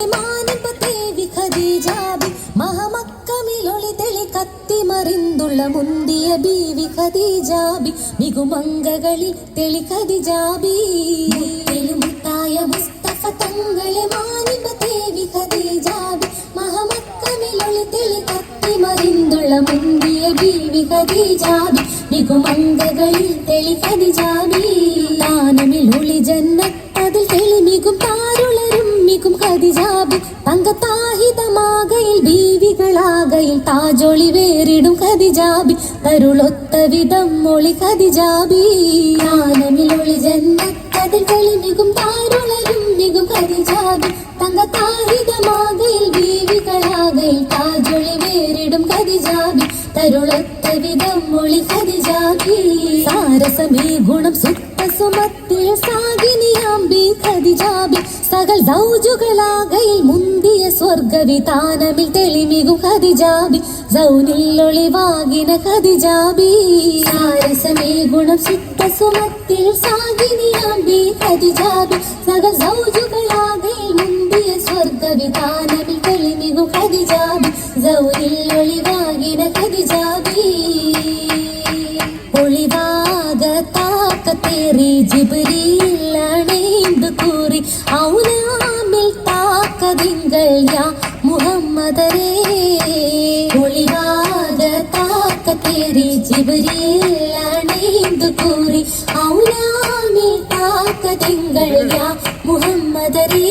മാനമ്പത്തേവി ഖദീജാബി മഹമക്കമിലൊളി തെളി കത്തിമറിന്തുള്ള മുന്തിയ ബീവി ഖദീജാബി മികുമംഗകളിൽ തെളി ഖദീജാബി. മുത്തായ മുസ്തഫ തങ്ങളെ ദേവി ഖദീജാബി മഹമക്കമിലൊളി തെളി കത്തിമറിന്തുള്ള മുന്തിയ ബീവി ഖദീജാബി മികുമംഗകളിൽ തെളി ഖദീജാബി. താനമിലൊളി ജന്നത്തതിൽ തെളിമികും താ തങ്കത്താഹിതമാകയിൽ ബീവികളാകയിൽ താജൊളി വേറിടും ഖദിജാബി. തരുളൊത്ത വിധം മൊളി ഖദിജാബി. ജ്ഞാനമിലൊളി ജന്നത്തതിൽ മികും താരുളരും മികും ഖദിജാബി. തങ്കത്താഹിതമാകയിൽ ബീവികളാകയിൽ താജൊളി വേറിടും ഖദിജാബി. തരുളൊത്ത വിധം മൊളി ഖദിജാബി. സാരസമേ ഗുണം സുത്ത സുമത്തിൽ സാഗിനിയാമ്പി ഖദിജാബി. സകൽ സൗജുകളാകയിൽ മുന്തിയ സ്വർഗവിതാനമിൽ തെളിമികു ഖദിജാബി. സൗനില്ലൊളിവാകിന ഖദിജാബി. സാരസമേ ഗുണം സുത്ത സുമത്തിൽ സാഗിനിയാമ്പി ഖദിജാബി. സകൽ ജിബ്രീലാണേന്തു കൂറി. ഔനാമിൽ താക്കതിങ്കൾ യാ മുഹമ്മദരേ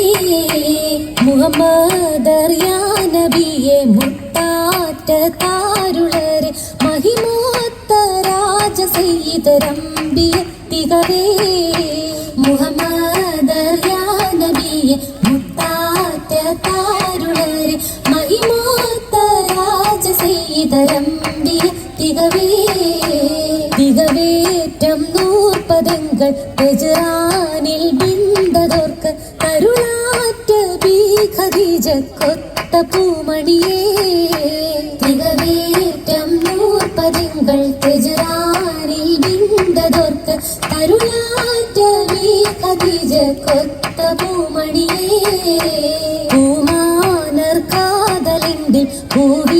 മുഹമ്മദറിയാ നബിയെ മുട്ടാറ്റ താരുളരെ. മഹിമോത്ത രാജ തികവേ ഗജറാനിൽ ബിന്ദതോർക്ക് കരുളാറ്റ ബീ ഖദീജ കൊത്ത പൂമണിയേ. തികവേറ്റം നൂർപ്പതിങ്കൾ ഗജറാനിൽ ബിന്ദതോർക്ക് കരുളാറ്റ ബീഖദീജ കൊത്ത പൂമണിയേ. പൂമാനർ കാതലിന്റെ പൂവി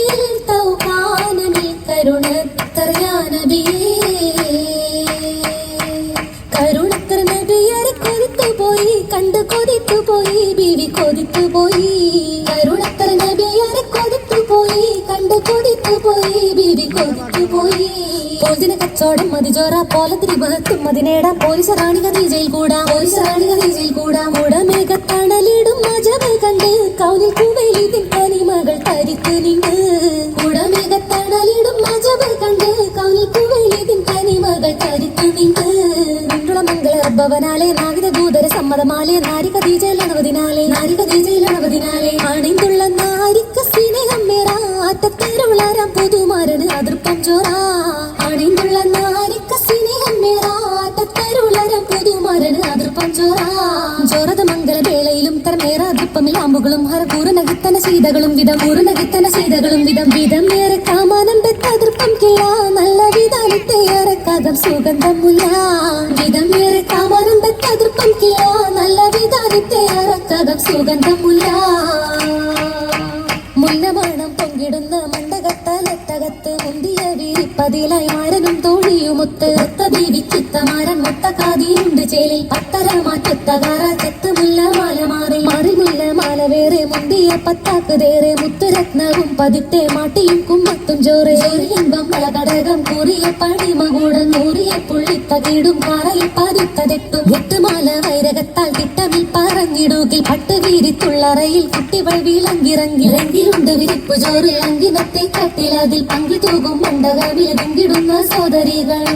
You. പോതിന കച്ചോടം മതിചോറ പോലത്തിരി ബഹത്തും അതിനേടാം പോലീസ് റാണി കദീജയിൽ കൂടാം. പോലീസ് റാണി കദീജയിൽ കൂടാം. ഉടമേഘത്തണലിടും മജകൾ കണ്ട് കൗലിൽ കുവയിലി കനിമകൾ തരിത്തു നിണ്ട് ഉടമേഘത്തണലിടും മജകൾ കണ്ട് കൗലിൽ കുവയിലി മകൾ തരിത്ത് നിണ്ട് മംഗള ഭവനാലെ നാഗിത ദൂതര സമ്മതമാലെ നാരിക ദീജയിലണവതിനാലെ നാരിക ദീജയിലണവതിനാലെ അണിന്തുള്ള നാരിക്ക സ്നേഹം മേറാ അറ്റത്തേരുളാരാം പുതുമാരന് അതിർപ്പം ചോറാ. ചോറത മംഗള വേളയിലും ഹരപൂര നഗിത്തന ശീതകളും വിധം പൂര സീതകളും വിധം വിധം ഏറെ കാമാനം പെത്ത കിള നല്ല വിധാനത്തെ ഏറെക്കാകം സുഗന്ധം മുല്ല പൊങ്കിടുന്ന മണ്ടകത്തലത്തകത്ത് മുന്തിയ വീരിപ്പതിലായി മാരനും ബീവി ചിത്തമാരൻ മൊത്ത കാതിയുണ്ട് ചേലിൽ പത്തര മാറ്റത്തകാറ ചെത്ത് മുല്ല മാല മാറി. മാറി മുല്ല മാല വേറെ മുന്തിയ പത്താക്ക് തേറെ. മുത്തുരത്നവും പതിത്തെ മാട്ടിയും കുമ്മത്തും ചോറ്. ചോറിയമ്പം വളകടകം കൂറിയ പണിമകൂടം. നൂറിയ പുള്ളിത്തകിടും പാറയിൽ പതിത്തതെട്ടും മുത്തുമാല വൈരകത്താൽ തിട്ടമിൽ പറഞ്ഞിടുകിൽ പട്ട് വീരിത്തുള്ളറയിൽ കുട്ടികൾ വിളങ്കിറങ്ങിറങ്ങിലുണ്ട് വിരിപ്പു ചോറ് അങ്കിനത്തെ കട്ടിൽ അതിൽ പങ്കി തൂകും മണ്ടകവിൽ തിങ്കിടുന്ന സോദരികൾ.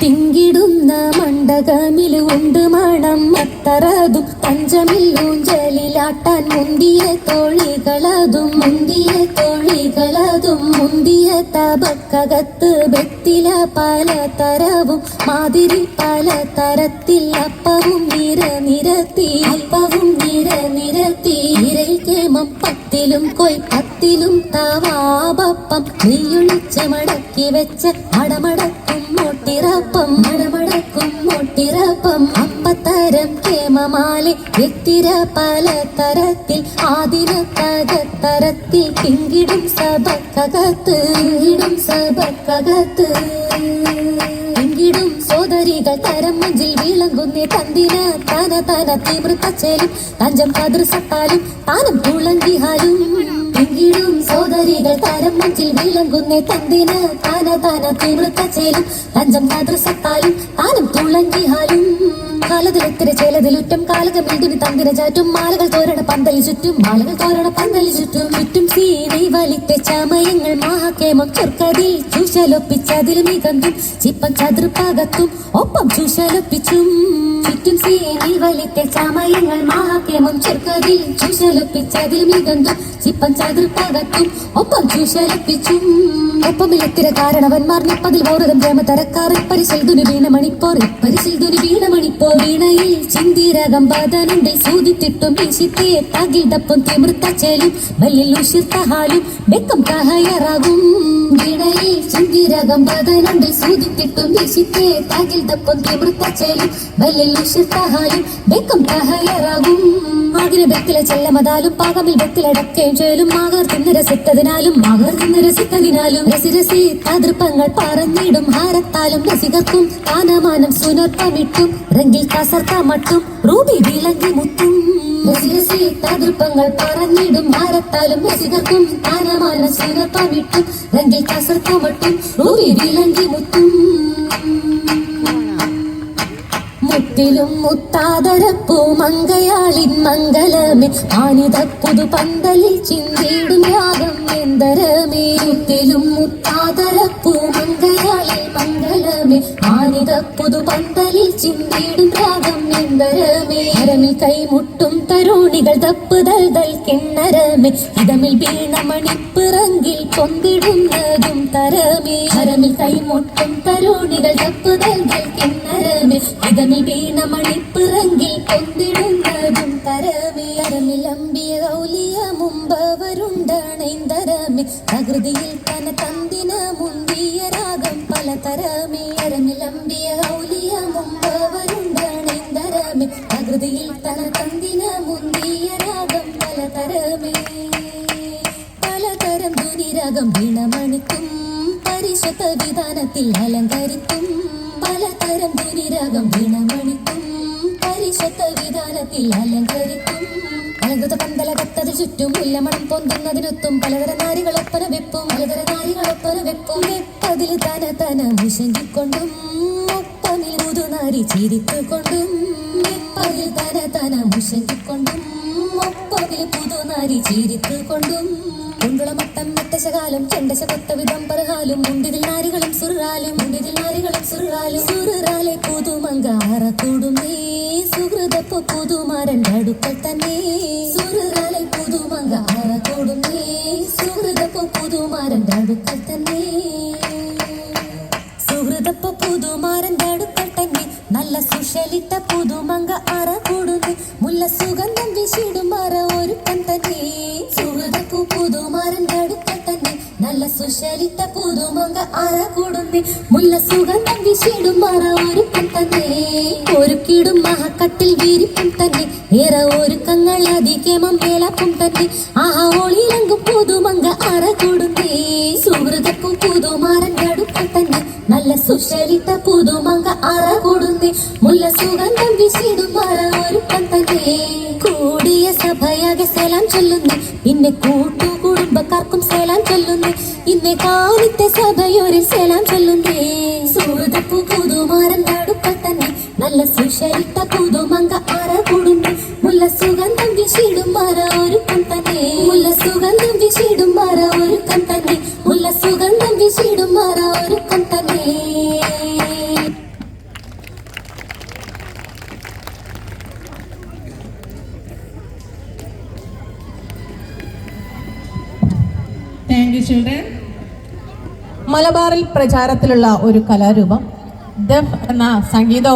തിങ്കിടുന്ന മണ്ടകമിൽ ഉണ്ട് മണം അത്തറതും പഞ്ചമില്ലൂഞ്ചലിലാട്ടാൻ മുന്തിയ തോഴികളതും മുന്തിയ തോഴികളതും മുന്തിയ തബക്കകത്ത് വെത്തില പല തരവും മാതിരി പല തരത്തിൽ അപ്പവും നിര നിരത്തി അപ്പവും പത്തിലും കൊയ് പത്തിലും തവാപപ്പം നെയ്യൊളിച്ച് മടക്കി വെച്ച് അടമടക്കും മോട്ടിറപ്പം അടമടക്കും മോട്ടിറപ്പം അപ്പത്തരം കേമമാലെ എത്തിര പല തരത്തിൽ ആദിന തകത്തരത്തിൽ കിങ്കിടും സഭക്കകത്ത് കിങ്കിടും സഭക്കകത്ത് എങ്കിടും സോദരികൾ തരം മഞ്ചിൽ വിളങ്ങുന്നേ തന്തിന. താന താന തീവൃത്തച്ചേലും തഞ്ചം കതിർസത്താലും താനം തുളങ്കിഹാലും പിങ്കിടും സോദരികൾ തരം മഞ്ചിൽ വിളങ്ങുന്നേ തന്തിന. താന താന തീവൃത്തച്ചേലും തഞ്ചം കതിർസത്താലും താനം തുളങ്കിഹാലും കാലതിലെത്തിരി ചേലതിലുറ്റം കാലകമിടിന് തന്തിന ചാറ്റും. മാലകൾ തോരണ പന്തലി ചുറ്റും. മാലകൾ തോരണ പന്തലി ചുറ്റും. ചുറ്റും സീനി വലിത്തെ ചമയങ്ങൾ മഹാകേമം ചുർക്കതിൽ ചൂശലൊപ്പിച്ചതിൽ മികന്തും. ചിപ്പം ചതുർപ്പാകത്തും ഒപ്പം ചൂശലൊപ്പിച്ചും. ചുറ്റും സീനി വലിത്തെ ചമയങ്ങൾ മഹാകേമം ചുർക്കതിൽ ചൂശലൊപ്പിച്ചതിൽ മികന്തും. ചിപ്പം ചതുർപ്പാകത്തും ഒപ്പം ചൂശലൊപ്പിച്ചും. ഒപ്പമിലെത്തിര കാരണവന്മാർ നിപ്പതിൽ ഓരതം പ്രേമ തരക്കാർ. പരിശൽ ദുനി വീണ മണിപ്പോർ പരിശൽ ദുനി വീണ മണിപ്പോർ വീണയിൽ ചിന്തിരകം ബാധനുണ്ടിൽ സൂതിത്തിട്ടും വീശിത്തേ തകിൽ ദപ്പും തിമിർത്തച്ചേലും വല്ലിൽ ഉഷിർത്തഹാലും വെക്കം കഹയറാകും. വീണയിൽ ചിന്തിരകം ബാധനുണ്ടിൽ സൂതിത്തിട്ടും വീശിത്തേ തകിൽ ദപ്പും തിമിർത്തച്ചേലും വല്ലിൽ ഉഷിർത്തഹാലും വെക്കം കഹയറാകും. ആകിന ബെത്തിലെ ചെല്ലമതാലും പാകമിൽ ബെത്തിലടക്കുകയും ചേലും മാകർ തിന്ന് രസിത്തതിനാലും മാകർ തിന്ന് രസിത്തതിനാലും രസി രസി തതൃപ്പങ്ങൾ പറഞ്ഞിടും ഹാരത്താലും രസികർക്കും താനമാനം സുനർപ്പമിട്ടും റെങ്കിൽ കസർത്ത മട്ടും റൂബി വിളങ്ങി മുത്തും. തതൃപ്പങ്ങൾ പറഞ്ഞിടും ഹാരത്താലും രസികർക്കും താനമാനം സുനർപ്പമിട്ടും റെങ്കിൽ കസർത്ത മട്ടും റൂബി വിളങ്ങി മുത്തും. മുത്തിലും മുത്താതരപ്പൂ മങ്കയാളിൻ മംഗലമേ ആനിത പുതു പന്തലിൽ ചിന്തിടും രാഗം എന്തരമേ. മുത്തിലും മുത്താതരപ്പൂ മങ്കയാളിൻ മംഗലമേ ആനിത പുതു പന്തലിൽ ചിന്തിടും രാഗം എന്തരമേ അരമിൽ കൈമുട്ടും തരുണികൾ തപ്പുതൽ തൽ കിണ്ണരമേ ഇതമിൽ വീണ മണിപ്പിറങ്കിൽ പൊന്തിടുന്നതും തരമേ അരമിൽ കൈമുട്ടും തരുണികൾ തപ്പുതൽ തൽ കിണ്ണരമേ ഇതമിൽ വീണ മണിപ്പിറങ്കിൽ പൊന്തിടുന്നതും തരമേ അരമിലമ്പിയ കൗലിയ മുമ്പവരുണ്ടണൈന്തരമേ പ്രകൃതിയിൽ തന തന്തിന മുന്തിയ ധ്വനിരാഗം വീണമണിക്കും പരിശുദ്ധ വിധാനത്തിൽ അലങ്കരിക്കും. പലതരം ധ്വനിരാഗം വീണമണിക്കും പരിശുദ്ധ വിധാനത്തിൽ അലങ്കരിക്കും. അലങ്കൃത പന്തലകത്തതിൽ ചുറ്റും മുല്ലമണം പൊന്തുന്നതിനൊത്തും പലതര നാരികളൊപ്പന വെപ്പും പലതര നാരികളൊപ്പന വെപ്പും. വെപ്പതിൽ തന തന മുശങ്കിക്കൊണ്ടും ഒപ്പമിൽ മുതുനാരി ചിരിത്തുകൊണ്ടും. വെപ്പതിൽ തന തന മുശങ്കിക്കൊണ്ടും ഒപ്പമിൽ പുതുനാരി ചിരിത്തുകൊണ്ടും. മട്ടം മെട്ടശകാലം ചെണ്ടശ കൊത്ത വിധം പറഹാലും മുണ്ടിതിൽ നാരികളും സുറാലും മുണ്ടിതിൽ നാരികളും സുറാലും സുറാലെ പുതുമങ്കാറ കൂടുമേ സുഹൃതപ്പോ പുതുമാരന്റെ അടുക്കൽ തന്നെ. സുറാലെ പുതുമങ്കാറ കൂടുമേ സുഹൃതപ്പോ പുതുമാരന്റെ അടുക്കൽ തന്നെ. സുഹൃതപ്പ പുതുമാരന്റെ അടുക്കൽ തന്നെ നല്ല സുഷലിട്ട പുതുമങ്ക അറ കൂടുന്നു. മുല്ല സുഗന്ധം വിശിടും അറ ഒരുക്കം തന്നെ. സുഷലിട്ട പുതുമങ്ക അറ കൂടുന്നു മുല്ല സുഗന്ധം വിശിടും അറ ഒരുക്കം തന്നെ. ഒരുക്കിടും മഹക്കട്ടിൽ വീരിപ്പും തന്നെ. ഏറെ ഒരുക്കങ്ങൾ അധികമം വേലപ്പും തന്നെ. ആഹാ ഒളിയിലങ്കും പുതുമങ്ക അറ കൂടുന്നേ സുഹൃതക്കും പുതുമാരൻ അടുക്കൽ തന്നെ. നല്ല സുശരിത്ത പുതുമങ്ക അറ കൂടുന്നേ മുല്ല സുഗന്ധം വിശിടും മറ ഒരുക്കം തന്നെ. കൂടിയ സഭയാകെ സലാം ചൊല്ലുന്നേ. പിന്നെ കൂട്ടു ഇന്നേ കാലത്തെ സഭയൊരു സേലാം ചൊല്ലുന്നേ സുഹൃതപ്പു പുതുമാരന്റെ അടുക്കൽ തന്നെ നല്ല സുഷലിട്ട പുതുമങ്ക അറ കൂടുന്നേ മുല്ല സുഗന്ധം വിശിടും അറ ഒരുക്കം തന്നെ മുല്ല സുഗന്ധം വിശിടും അറ ഒരുക്കം തന്നെ മുല്ല സുഗന്ധം വിശിടും അറ ഒരുക്കം തന്നെ താങ്ക് യു ചിൽഡ്രൻ മലബാറിൽ പ്രചാരത്തിലുള്ള ഒരു കലാരൂപം ദഫ് എന്ന സംഗീത